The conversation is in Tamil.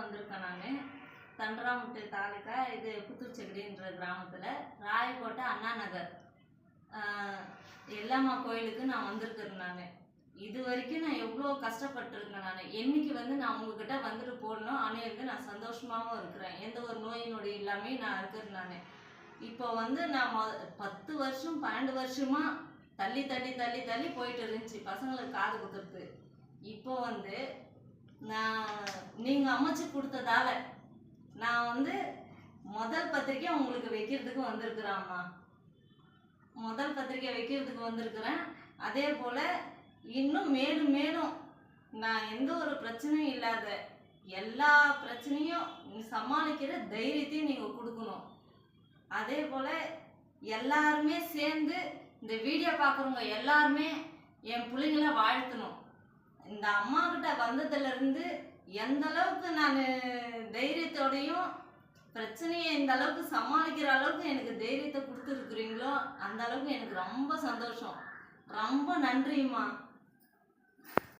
வந்திருக்கேன் நான். தண்டராமுட்டு தாலுக்கா இது புத்தூர்ச்செக்கடின்ற கிராமத்தில். ராயக்கோட்டை அண்ணா நகர். எல்லாமா கோயிலுக்கு நான் வந்திருக்கிறேன் நான். இது வரைக்கும் நான் எவ்வளோ கஷ்டப்பட்டிருக்கேன் நான். என்னைக்கு வந்து நான் உங்ககிட்ட வந்துட்டு போடணும் வந்து நான் சந்தோஷமாகவும் இருக்கிறேன். எந்த ஒரு நோயினுடைய நொடி நான் இருக்கிறேன் நான். இப்போ வந்து நான் மொ பத்து வருஷம் பன்னெண்டு வருஷமா தள்ளி தள்ளி தள்ளி தள்ளி போயிட்டு இருந்துச்சு பசங்களுக்கு காது குத்துறது இப்போ வந்து நான் நீங்கள் அமைச்சு கொடுத்ததால நான் வந்து முதல் பத்திரிக்கை உங்களுக்கு வைக்கிறதுக்கு வந்திருக்கிறேம்மா முதல் பத்திரிக்கை வைக்கிறதுக்கு வந்திருக்கிறேன். அதே போல் இன்னும் மேலும் மேலும் நான் எந்த ஒரு பிரச்சனையும் இல்லாத எல்லா பிரச்சனையும் சமாளிக்கிற தைரியத்தையும் நீங்கள் கொடுக்கணும். அதே போல் எல்லாருமே சேர்ந்து இந்த வீடியோ பார்க்குறவங்க எல்லாருமே என் பிள்ளைங்கள வாழ்த்தணும். இந்த அம்மா வந்ததுலேருந்து எந்த அளவுக்கு நான் தைரியத்தோடையும் பிரச்சனையை இந்த அளவுக்கு சமாளிக்கிற அளவுக்கு எனக்கு தைரியத்தை கொடுத்துருக்குறீங்களோ அந்த அளவுக்கு எனக்கு ரொம்ப சந்தோஷம். ரொம்ப நன்றிம்மா.